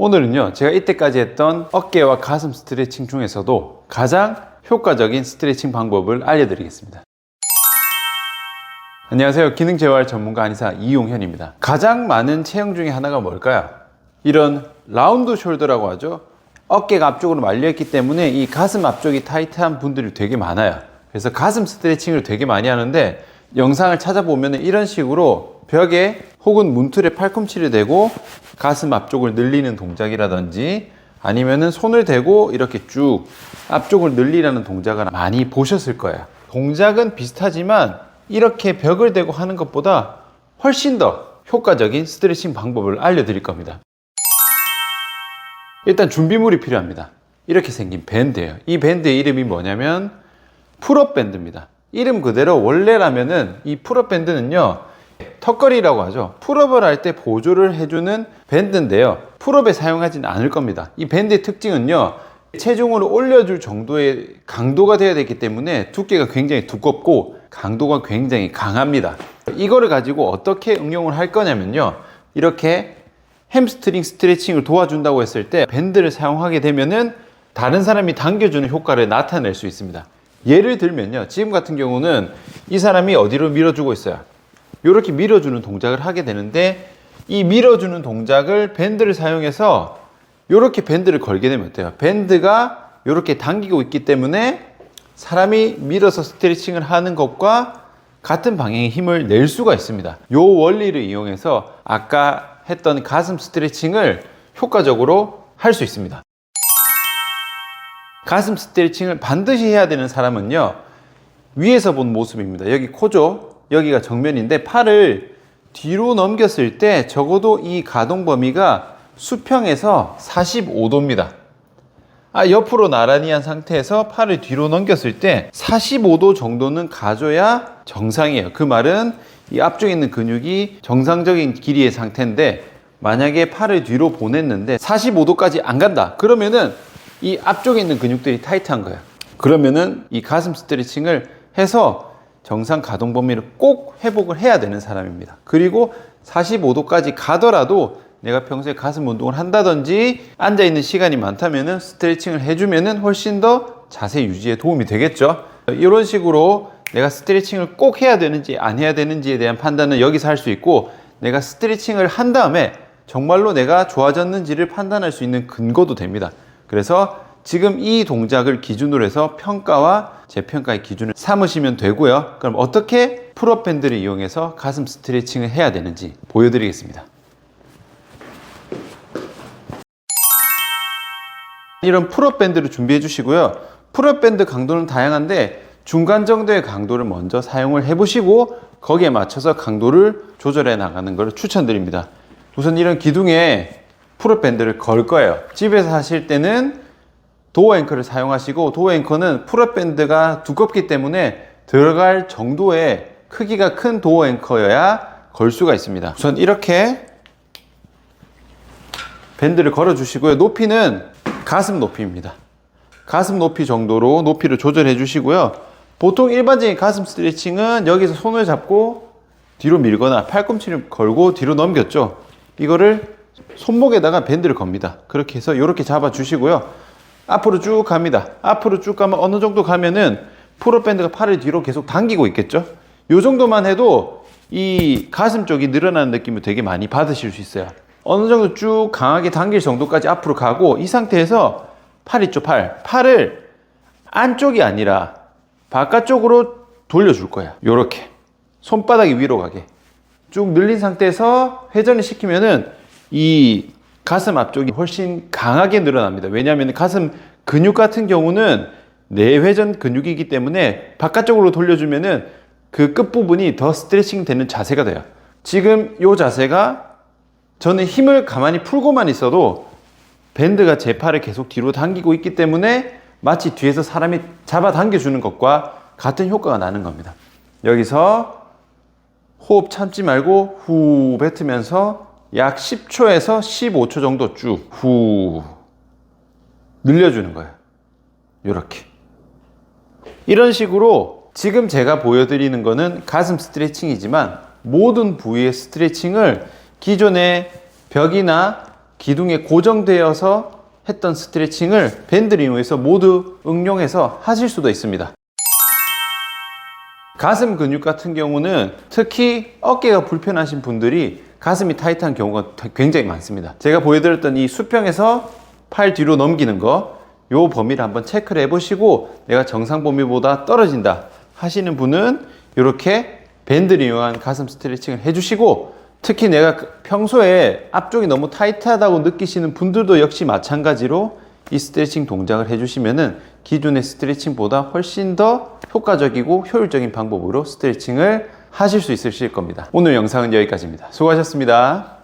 오늘은요, 제가 이때까지 했던 어깨와 가슴 스트레칭 중에서도 가장 효과적인 스트레칭 방법을 알려드리겠습니다. 안녕하세요. 기능재활 전문가 한의사 이용현입니다. 가장 많은 체형 중에 하나가 뭘까요? 이런 라운드 숄더라고 하죠. 어깨가 앞쪽으로 말려있기 때문에 이 가슴 앞쪽이 타이트한 분들이 되게 많아요. 그래서 가슴 스트레칭을 되게 많이 하는데 영상을 찾아보면 이런 식으로 벽에 혹은 문틀에 팔꿈치를 대고 가슴 앞쪽을 늘리는 동작이라든지 아니면은 손을 대고 이렇게 쭉 앞쪽을 늘리라는 동작을 많이 보셨을 거예요. 동작은 비슷하지만 이렇게 벽을 대고 하는 것보다 훨씬 더 효과적인 스트레칭 방법을 알려드릴 겁니다. 일단 준비물이 필요합니다. 이렇게 생긴 밴드예요. 이 밴드의 이름이 뭐냐면 풀업 밴드입니다. 이름 그대로 원래라면은 이 풀업 밴드는요. 턱걸이라고 하죠. 풀업을 할 때 보조를 해주는 밴드인데요. 풀업에 사용하진 않을 겁니다. 이 밴드의 특징은요. 체중을 올려줄 정도의 강도가 되어야 되기 때문에 두께가 굉장히 두껍고 강도가 굉장히 강합니다. 이거를 가지고 어떻게 응용을 할 거냐면요. 이렇게 햄스트링 스트레칭을 도와준다고 했을 때 밴드를 사용하게 되면은 다른 사람이 당겨주는 효과를 나타낼 수 있습니다. 예를 들면요. 지금 같은 경우는 이 사람이 어디로 밀어주고 있어요. 이렇게 밀어주는 동작을 하게 되는데 이 밀어주는 동작을 밴드를 사용해서 이렇게 밴드를 걸게 되면 어때요? 밴드가 이렇게 당기고 있기 때문에 사람이 밀어서 스트레칭을 하는 것과 같은 방향의 힘을 낼 수가 있습니다. 이 원리를 이용해서 아까 했던 가슴 스트레칭을 효과적으로 할 수 있습니다. 가슴 스트레칭을 반드시 해야 되는 사람은요, 위에서 본 모습입니다. 여기 코죠? 여기가 정면인데 팔을 뒤로 넘겼을 때 적어도 이 가동 범위가 수평에서 45도입니다. 아, 옆으로 나란히 한 상태에서 팔을 뒤로 넘겼을 때 45도 정도는 가져야 정상이에요. 그 말은 이 앞쪽에 있는 근육이 정상적인 길이의 상태인데 만약에 팔을 뒤로 보냈는데 45도까지 안 간다. 그러면은 이 앞쪽에 있는 근육들이 타이트한 거예요. 그러면은 이 가슴 스트레칭을 해서 정상 가동 범위를 꼭 회복을 해야 되는 사람입니다. 그리고 45도까지 가더라도 내가 평소에 가슴 운동을 한다든지 앉아 있는 시간이 많다면은 스트레칭을 해주면은 훨씬 더 자세 유지에 도움이 되겠죠. 이런 식으로 내가 스트레칭을 꼭 해야 되는지 안 해야 되는지에 대한 판단은 여기서 할 수 있고 내가 스트레칭을 한 다음에 정말로 내가 좋아졌는지를 판단할 수 있는 근거도 됩니다. 그래서 지금 이 동작을 기준으로 해서 평가와 재평가의 기준을 삼으시면 되고요. 그럼 어떻게 풀업 밴드를 이용해서 가슴 스트레칭을 해야 되는지 보여드리겠습니다. 이런 풀업 밴드를 준비해 주시고요. 풀업 밴드 강도는 다양한데 중간 정도의 강도를 먼저 사용을 해 보시고 거기에 맞춰서 강도를 조절해 나가는 것을 추천드립니다. 우선 이런 기둥에 풀업 밴드를 걸 거예요. 집에서 하실 때는 도어 앵커를 사용하시고 도어 앵커는 풀업 밴드가 두껍기 때문에 들어갈 정도의 크기가 큰 도어 앵커여야 걸 수가 있습니다. 우선 이렇게 밴드를 걸어 주시고요. 높이는 가슴 높이입니다. 가슴 높이 정도로 높이를 조절해 주시고요. 보통 일반적인 가슴 스트레칭은 여기서 손을 잡고 뒤로 밀거나 팔꿈치를 걸고 뒤로 넘겼죠. 이거를 손목에다가 밴드를 겁니다. 그렇게 해서 이렇게 잡아 주시고요. 앞으로 쭉 갑니다. 앞으로 쭉 가면 어느 정도 가면은 풀업 밴드가 팔을 뒤로 계속 당기고 있겠죠. 요 정도만 해도 이 가슴 쪽이 늘어나는 느낌을 되게 많이 받으실 수 있어요. 어느 정도 쭉 강하게 당길 정도까지 앞으로 가고 이 상태에서 팔 있죠, 팔. 팔을 안쪽이 아니라 바깥쪽으로 돌려줄 거야. 요렇게. 손바닥이 위로 가게. 쭉 늘린 상태에서 회전을 시키면은 이 가슴 앞쪽이 훨씬 강하게 늘어납니다. 왜냐하면 가슴 근육 같은 경우는 내회전 근육이기 때문에 바깥쪽으로 돌려주면은 그 끝부분이 더 스트레칭 되는 자세가 돼요. 지금 이 자세가 저는 힘을 가만히 풀고만 있어도 밴드가 제 팔을 계속 뒤로 당기고 있기 때문에 마치 뒤에서 사람이 잡아 당겨주는 것과 같은 효과가 나는 겁니다. 여기서 호흡 참지 말고 후 뱉으면서 약 10초에서 15초 정도 쭉 후 늘려주는 거예요. 이렇게. 이런 식으로 지금 제가 보여드리는 거는 가슴 스트레칭이지만 모든 부위의 스트레칭을 기존의 벽이나 기둥에 고정되어서 했던 스트레칭을 이용해서 모두 응용해서 하실 수도 있습니다. 가슴 근육 같은 경우는 특히 어깨가 불편하신 분들이 가슴이 타이트한 경우가 굉장히 많습니다. 제가 보여드렸던 이 수평에서 팔 뒤로 넘기는 거, 요 범위를 한번 체크를 해보시고 내가 정상 범위보다 떨어진다 하시는 분은 이렇게 밴드를 이용한 가슴 스트레칭을 해주시고 특히 내가 그 평소에 앞쪽이 너무 타이트하다고 느끼시는 분들도 역시 마찬가지로 이 스트레칭 동작을 해주시면은 기존의 스트레칭보다 훨씬 더 효과적이고 효율적인 방법으로 스트레칭을 하실 수 있으실 겁니다. 오늘 영상은 여기까지입니다. 수고하셨습니다.